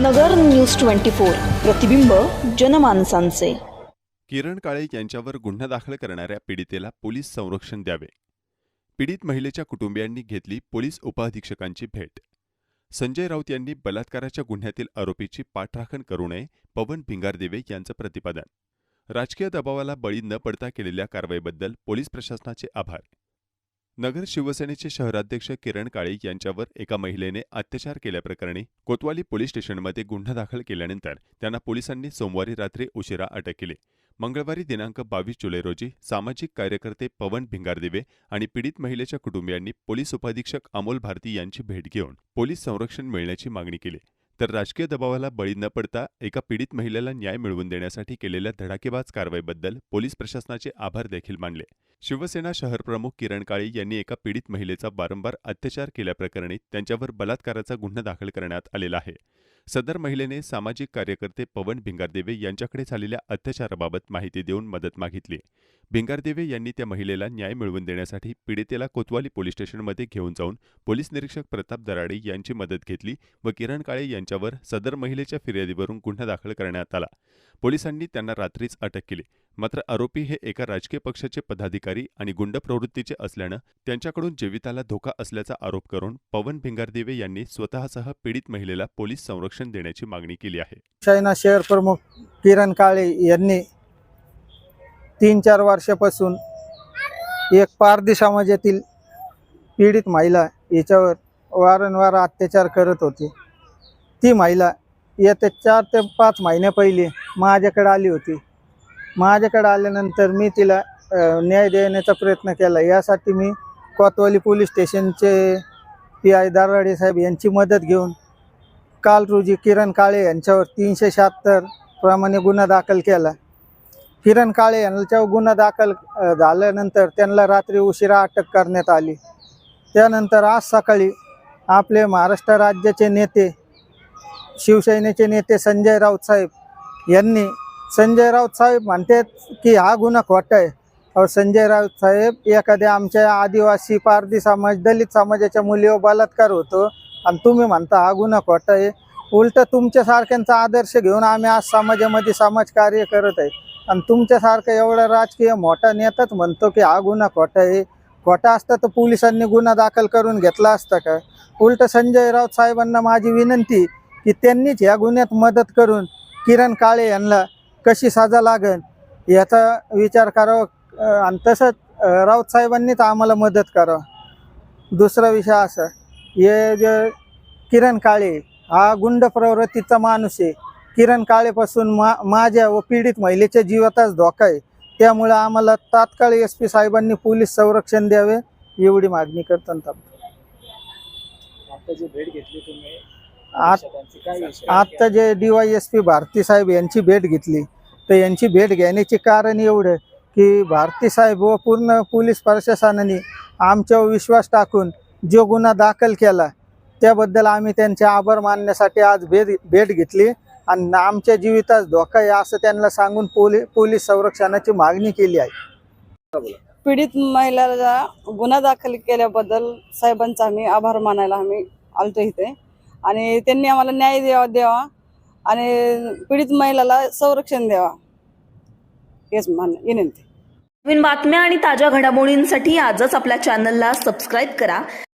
नगर news twenty four प्रतिबिंब जनमानसांचे. किरण काळे यांच्यावर गुन्हा दाखल करणाऱ्या पीडितेला पोलीस संरक्षण द्यावे. पीडित महिलेच्या कुटुंबियांनी घेतली पोलीस उपअधीक्षकांची भेट. संजय राऊत यांनी बलात्काराच्या गुन्ह्यातील आरोपीची पाठराखण करू नये पवन भिंगारदेवे यांचं प्रतिपादन. राजकीय दबावाला बळी न पडता केलेल्या कारवाईबद्दल पोलीस प्रशासनाचे आभार. नगर शिवसेनेचे शहराध्यक्ष किरण काळे यांच्यावर एका महिलेने अत्याचार केल्याप्रकरणी कोतवाली पोलीस स्टेशनमध्ये गुन्हा दाखल केल्यानंतर त्यांना पोलिसांनी सोमवारी रात्री उशिरा अटक केली. मंगळवारी दिनांक बावीस जुलै रोजी सामाजिक कार्यकर्ते पवन भिंगारदिवे आणि पीडित महिलेच्या कुटुंबियांनी पोलीस उपाधीक्षक अमोल भारती यांची भेट घेऊन पोलीस संरक्षण मिळण्याची मागणी केली. तर राजकीय दबावाला बळी न पडता एका पीडित महिलेला न्याय मिळवून देण्यासाठी केलेल्या धडाकेबाज कारवाईबद्दल पोलीस प्रशासनाचे आभार देखील मानले. शिवसेना शहरप्रमुख किरण काळे यांनी एका पीडित महिलेचा वारंवार अत्याचार केल्याप्रकरणी त्यांच्यावर बलात्काराचा गुन्हा दाखल करण्यात आलेला आहे. सदर महिलेने सामाजिक कार्यकर्ते पवन भिंगारदेवे यांच्याकडे झालेल्या अत्याचाराबाबत माहिती देऊन मदत मागितली. भिंगारदेवे यांनी त्या महिलेला न्याय मिळवून देण्यासाठी पीडितेला कोतवाली पोलीस स्टेशनमध्ये घेऊन जाऊन पोलीस निरीक्षक प्रताप दराडे यांची मदत घेतली व किरण काळे यांच्यावर सदर महिलेच्या फिर्यादीवरून गुन्हा दाखल करण्यात आला. पोलिसांनी त्यांना रात्रीच अटक केली. मात्र आरोपी हे एका राजकीय पक्षाचे पदाधिकारी आणि गुंड प्रवृत्तीचे असल्यानं त्यांच्याकडून जीविताला धोका असल्याचा आरोप करून पवन भिंगारदेवे यांनी स्वतःसह पीडित महिलेला पोलीस संरक्षण देण्याची मागणी केली आहे. चायना शहर प्रमुख किरण काळे यांनी तीन चार वर्षापासून एक पारधी समाजातील पीडित महिला याच्यावर वारंवार अत्याचार करत होती. ती महिला येत्या चार ते पाच महिन्या पहिले माझ्याकडे आली होती. माझ्याकडे आल्यानंतर मी तिला न्याय देण्याचा प्रयत्न केला. यासाठी मी कोतवाली पोलीस स्टेशनचे पी आय दारवाडे साहेब यांची मदत घेऊन काल रोजी किरण काळे यांच्यावर तीनशे शहात्तर प्रमाणे गुन्हा दाखल केला. किरण काळे यांच्यावर गुन्हा दाखल झाल्यानंतर त्यांना रात्री उशिरा अटक करण्यात आली. त्यानंतर आज सकाळी आपले महाराष्ट्र राज्याचे नेते शिवसेनेचे नेते संजय राऊत साहेब यांनी संजय राऊत साहेब म्हणतात की हा गुन्हा खोटा आहे. संजय राऊत साहेब एखाद्या आमच्या आदिवासी पारधी समाज दलित समाजाच्या मुलीवर बलात्कार होतो. आणि तुम्ही म्हणता हा गुन्हा खोटा आहे. उलट तुमच्यासारख्यांचा आदर्श घेऊन आम्ही आज समाजामध्ये समाजकार्य करत आहे. आणि तुमच्यासारखं एवढा राजकीय मोठा नेताच म्हणतो की हा गुन्हा खोटा आहे. खोटा असता तर पोलिसांनी गुन्हा दाखल करून घेतला असता का? उलट संजय राऊत साहेबांना माझी विनंती की त्यांनीच या गुन्ह्यात मदत करून किरण काळे यांना कशी सजा लागेल याचा विचार करावा. आणि तसंच राऊत साहेबांनीच आम्हाला मदत करावं. दुसरा विषय असा हे जे किरण काळे हा गुंड प्रवृत्तीचा माणूस आहे. किरण काळेपासून मा माझ्या व पीडित महिलेच्या जीवातच धोका आहे. त्यामुळे आम्हाला तात्काळ एस पी साहेबांनी पोलीस संरक्षण द्यावे एवढी मागणी करतात आत्ता जे D Y S P Bharati साहेब यांची भेट घेतली तर यांची भेट घेण्याचे कारण एवढं की भारती साहेब व पूर्ण पोलीस प्रशासनाने आमच्यावर विश्वास टाकून जो गुन्हा दाखल केला त्याबद्दल आम्ही त्यांचे आभार मानण्यासाठी आज भेट भेट घेतली. आणि आमच्या जीवितास धोका आहे असं त्यांना सांगून पोली पोलीस संरक्षणाची मागणी केली आहे. पीडित महिलाला गुन्हा दाखल केल्याबद्दल साहेबांचा आम्ही आभार मानायला आम्ही आलतो इथे. आणि त्यांनी आम्हाला न्याय द्यावा द्यावा. आणि पीडित महिलाला संरक्षण द्यावा. हेच मान विनंती. नवीन बातम्या आणि ताज्या घडामोडींसाठी आजच आपल्या चॅनलला सबस्क्राईब करा.